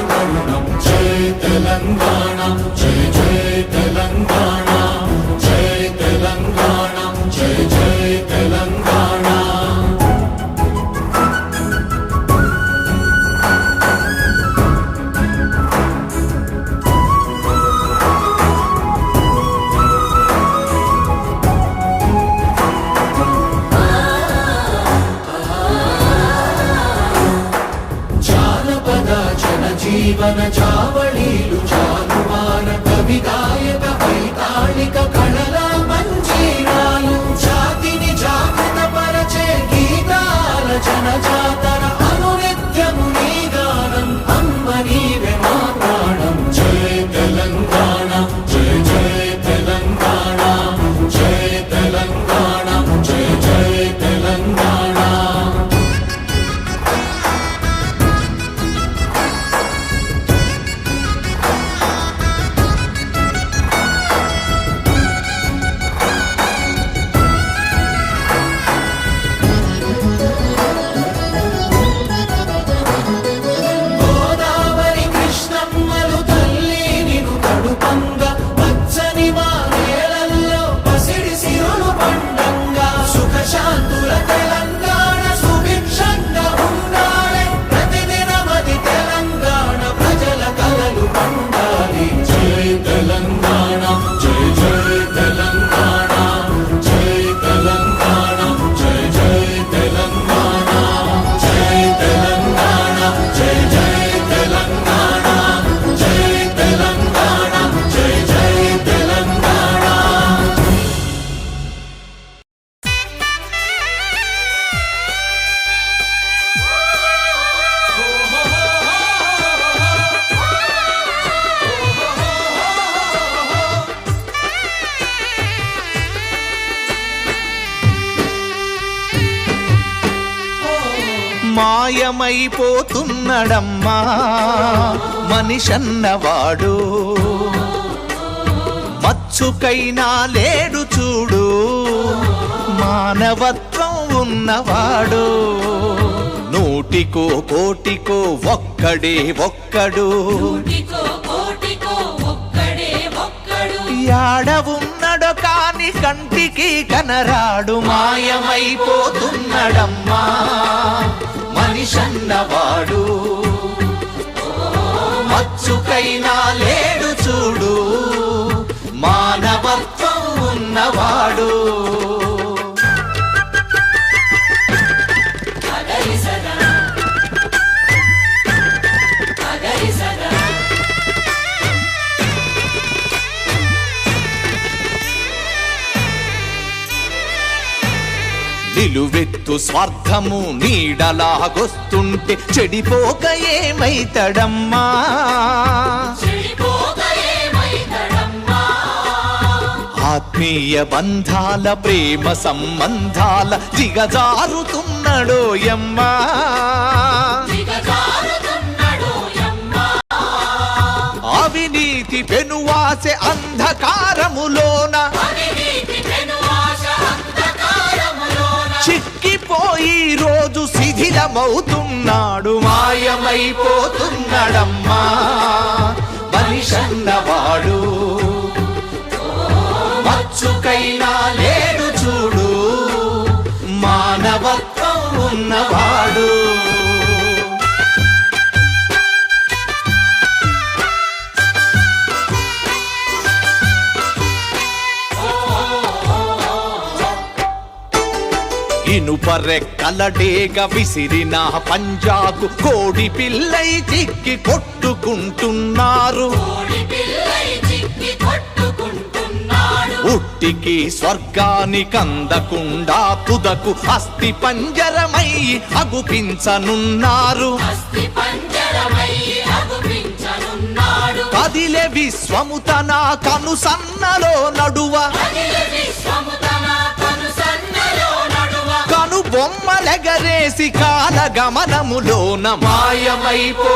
ప్రణమిల్లిన శుభ జై తెలంగాణ జై జై జీవన చావళీలు మాయమైపోతున్నడమ్మా మనిషన్నవాడు. మచ్చుకైనా లేడు చూడు. మానవత్వం ఉన్నవాడు. నూటికో కోటికో ఒక్కడే ఒక్కడు. యాడ కంటికి కనరాడు మాయమైపోతున్నడమ్మా. మనిషన్నవాడు. మచ్చుకైనా లేడు చూడు. మానవత్వం ఉన్నవాడు. నిలువెత్తు స్వార్థము నీడలాగొస్తుంటే చెడిపోక ఏమైతడమ్మా? చెడిపోక ఏమైతడమ్మా? ఆత్మీయ బంధాల ప్రేమ సంబంధాల దిగజారుతున్నడోయమ్మా దిగజారుతున్నాడో యమ్మా. అవినీతి పెనువాసె అంధకారములోన అవినీతి శిథిలమవుతున్నాడు మాయమైపోతున్నాడమ్మా. మనిషన్నవాడు మచ్చుకైనా లేడు చూడు మానవత్వం ఉన్నవాడు. ఇనుపరెక్కలడేగ విసిరిన పంజాకు కోడి పిల్లై చిక్కి కొట్టుకుంటున్నారు. ఉట్టికి స్వర్గానికందకుండా తుదకు అస్థి పంజరమై అగుపించనున్నారు. కదిలే విశ్వము తన కనుసన్నలో నడువ. బొమ్మలెగరేసి కాల గమనములోన మాయమైపోతున్నాడమ్మా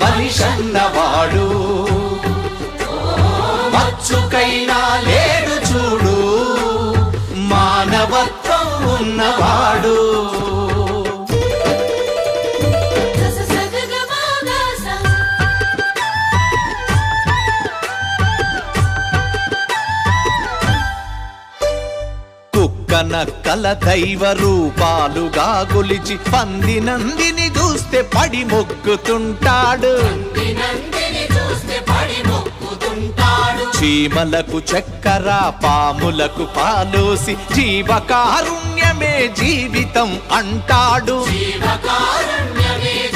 బలిషన్నవాడు మచ్చుకైనా లేడు చూడు. మానవత్వం ఉన్నవాడు. నక్కల దైవ రూపాలుగా గొలిచి పంది నందిని చూస్తే పడి మొక్కుతుంటాడు. చీమలకు చక్కెర పాములకు పాలోసి జీవకారుణ్యమే జీవితం అంటాడు.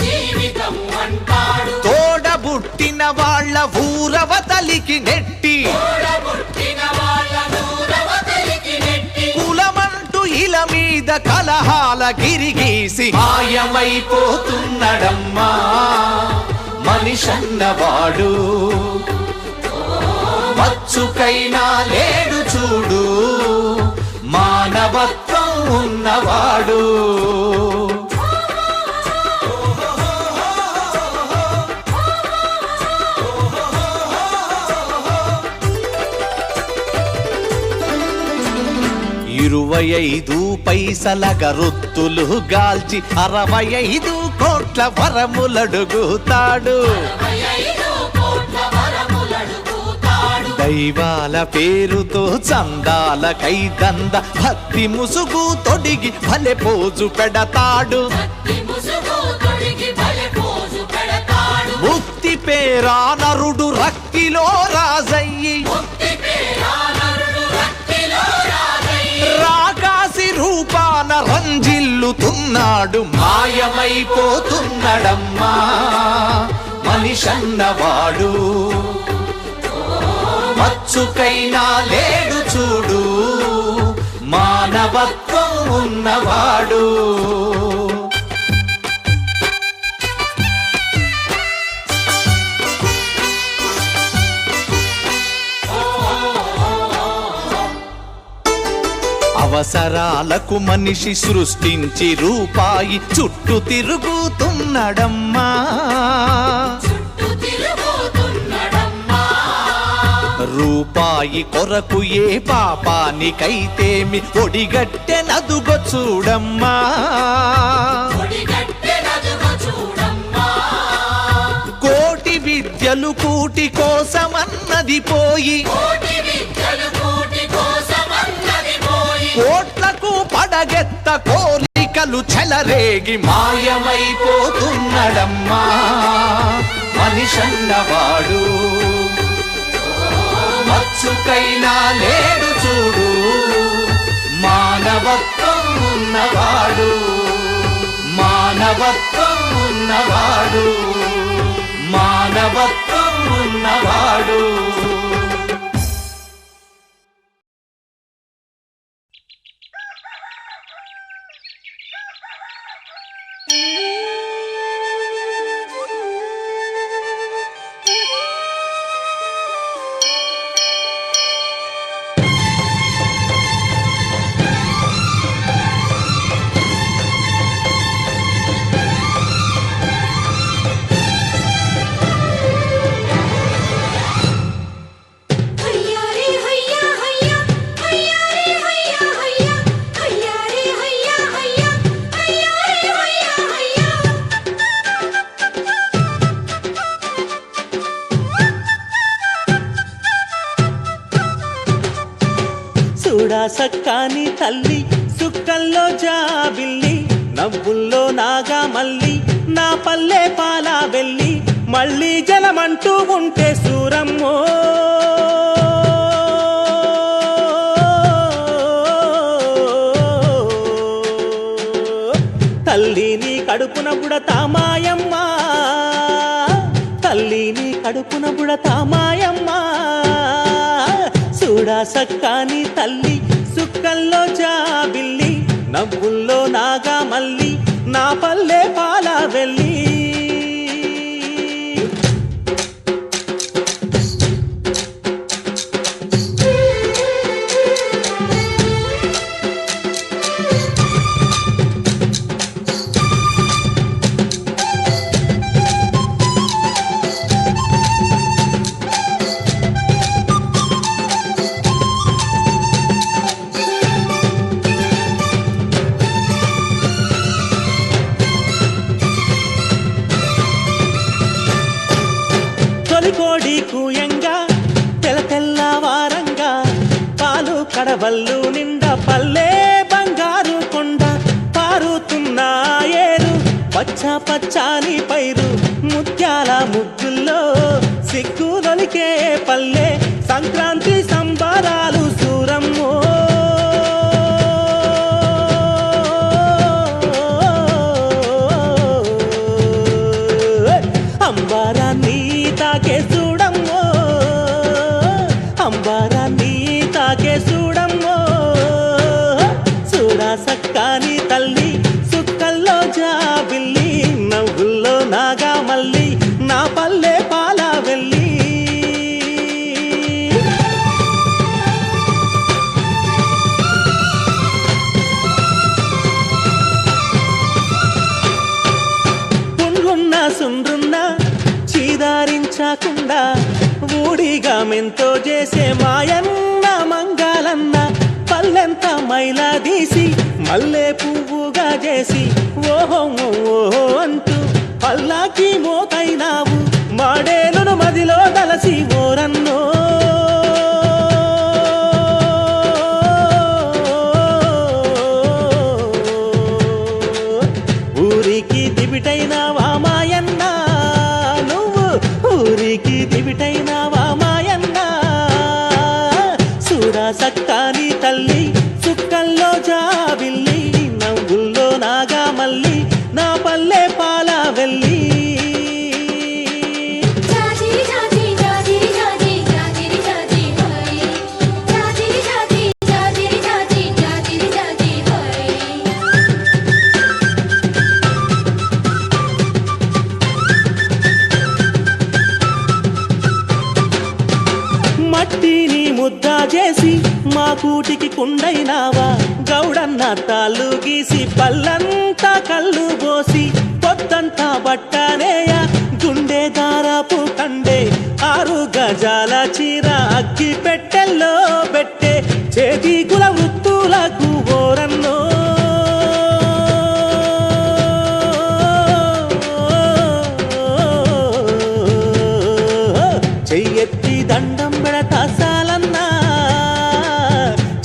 జీవితం అంటాడు తోడబుట్టిన వాళ్ళ ఊరవతలికి నెట్టి. మీద కలహాల గిరిగీసి మాయమైపోతున్నడమ్మా మనిషన్నవాడు. మచ్చుకైనా లేడు చూడు మానవత్వం ఉన్నవాడు. ఇరవై ఐదు పైసల గరుత్తులు గాల్చి అరవై ఐదు కోట్ల వరములడుగుతాడు దైవాల పేరుతో చందాల కైదంద దంద భక్తి ముసుగు తొడిగి భలే పోజు పెడతాడు. ముక్తి పేరా నరుడు రక్తిలో రాజయ్యి. రాకాసి రూపాన రంజిల్లుతున్నాడు. మాయమైపోతున్నాడమ్మా. మనిషన్నవాడు. మచ్చుకైనా లేడు చూడు. మానవత్వం ఉన్నవాడు. అవసరాలకు మనిషి సృష్టించి రూపాయి చుట్టూ తిరుగుతున్నడమ్మా. రూపాయి కొరకు ఏ పాపానికైతేమి ఒడిగట్టెనదుగో చూడమ్మా. కోటి విద్యలు కూటి కోసమన్నది పోయి కోట్లకు పడగెత్త కోరికలు చెలరేగి మాయమైపోతున్నడమ్మా. మనిషన్నవాడు. మచ్చుకైనా లేడు చూడు. మానవత్వం ఉన్నవాడు. మానవత్వం ఉన్నవాడు. మానవత్వం ఉన్నవాడు. చూడా సక్కాని తల్లి సుక్కల్లో జాబిల్లి నవ్వుల్లో నాగా మల్లి నా పల్లె పాలా వెళ్ళి మళ్ళీ జలమంటూ ఉంటే సూరమ్మో. తల్లిని కడుపున బుడతా మాయమ్మ తల్లిని కడుపున బుడతా మాయమ్మ సక్కాని తల్లి సుక్కల్లో జాబిల్లి నవ్వుల్లో నాగా మల్లి నా పల్లె పాల వెళ్ళి పళ్ళు నిండా పల్లె బంగారు కొండ పారుతున్నాయేరు పచ్చ పచ్చాని పైరు ముత్యాల ముగ్గుల్లో సిగ్గులొలికే పల్లె. సంక్రాంతి అల్లే మల్లె పువ్వుగా చేసి ఓహో ఓహో అంటూ పల్లాకి మోతైనావు. మాడేలును మదిలో దలసి ఓరన్నో కూటికి కుండైనావా? గౌడన్న తాళ్ళు గీసి పల్లంతా కళ్ళు పోసి పొద్దంతా బట్టనేయ గుండె దారాపు కండే ఆరు గజాల చీర అగ్గి పెట్టి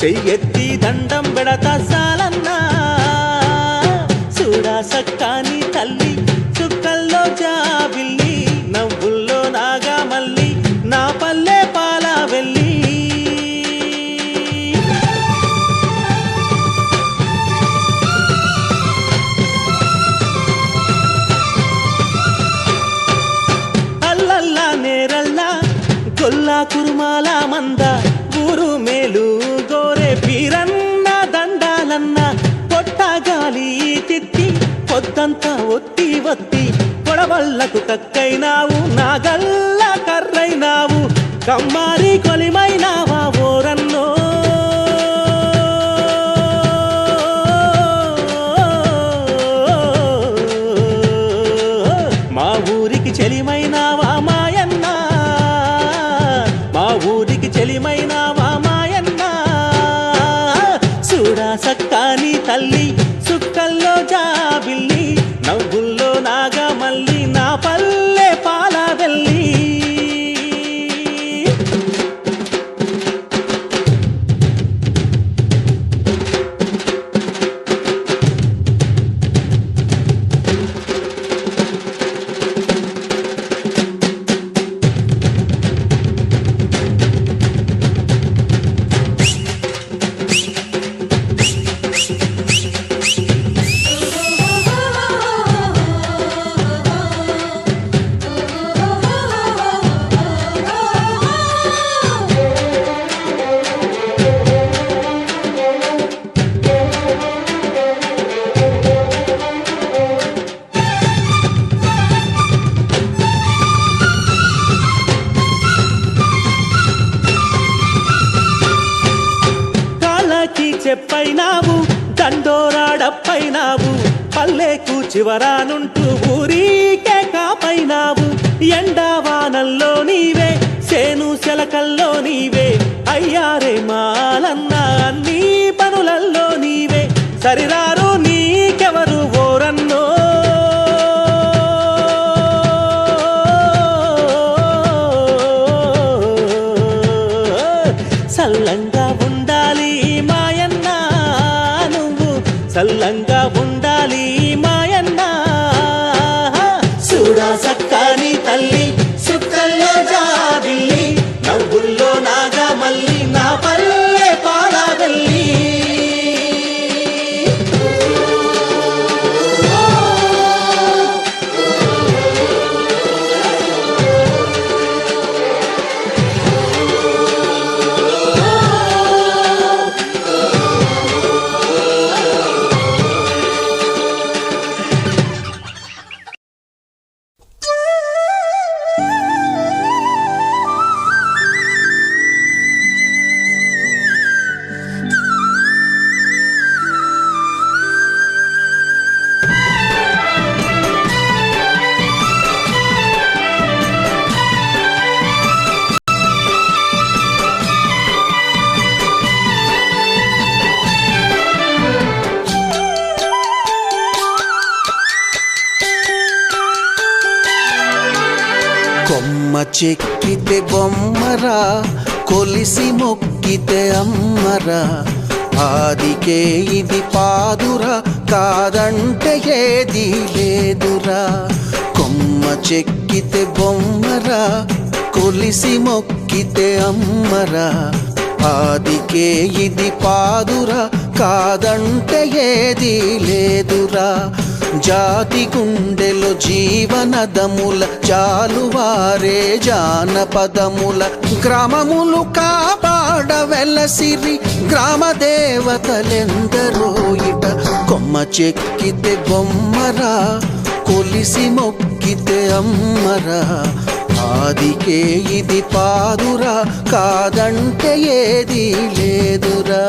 చెయ్యెత్తి దండం పెడతా సాలన్నా. చూడా సక్కాని పొద్దంతా ఒత్తి ఒత్తి కొడవళ్ళకు కక్కైనావు నాగల్ల కర్రైనావు. కమ్మారి కొలిమైనావా ఓరన్న తప్పైనావు. పల్లెకు చివరానుంటూ ఊరీకే కాపైనావు. ఎండావానల్లో నీవే సేను శలకల్లో నీవే. అయ్యారే మాలన్న అన్ని పనులల్లో నీవే. సరిరారు சல்லங்க ఆదికే ఇది పాదురా కాదంటే ఏది లేదురా. కొమ్మ చెక్కితే బొమ్మరా కొలిసి మొక్కితే అమ్మరా. ఆదికే ఇది పాదురా కాదంటే ఏది లేదురా. జాతి గుండెలో జీవనదముల చాలువారే జానపదముల గ్రామములు కాపాడ వెలసిరి గ్రామ దేవతలెందరో ఇట కొమ్మ చెక్కితే బొమ్మరా కొలిసి మొక్కితే అమ్మరా. ఆదికే ఇది పాదురా కాదంటే ఏది లేదురా.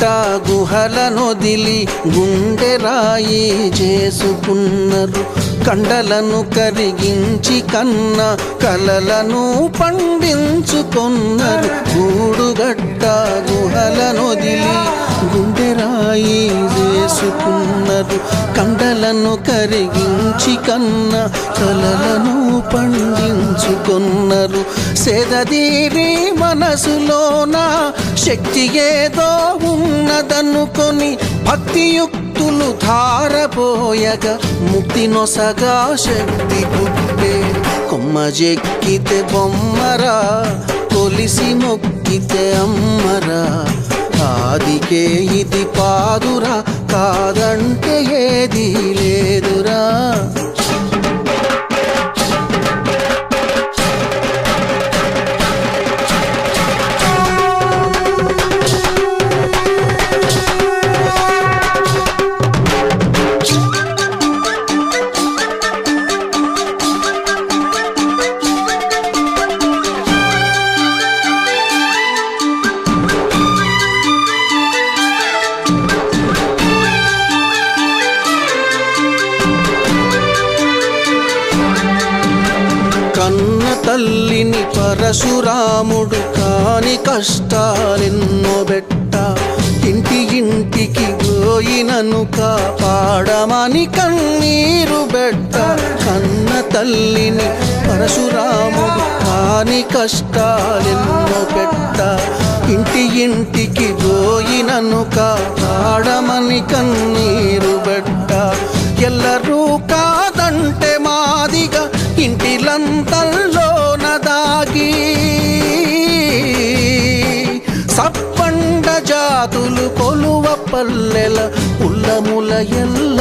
గూడుగట్ట గుహల నొదిలి గుండె రాయి చేసుకున్నారు. కండలను కరిగించి కన్న కలలను పండించుకున్నారు. గూడుగట్ట గుహల నొదిలి గుండె రాయి వేసుకున్నారు కండలను కరిగించి కన్న కలలను పండించుకున్నారు. సెదదీరి మనసులోన శక్తి ఏదో ఉన్నదనుకొని భక్తియుక్తులు ధారపోయగా ముక్తి నొసగా శక్తి పుట్టే. కొమ్మ జెక్కితే బొమ్మరా కొలిసి మొక్కితే అమ్మరా. నాదికే ఇది పాదురా కాదంటే ఏది లేదు. తోడు కాని కష్టాలెన్నో బెట్ట. ఇంటి ఇంటికి పోయినను కాపాడమని కన్నీరు బెట్ట. కన్న తల్లిని పరశురాముడు కాని కష్టాలెన్నో పెట్ట ఇంటి ఇంటికి పోయినను కాపాడమని కన్నీరు బెట్ట. ఎల్లరూ కాదంటే మాదిగా ఇంటిలంతల్లోన దాగి జాతులు కొలువ పల్లెల ఉల్లముల ఎల్ల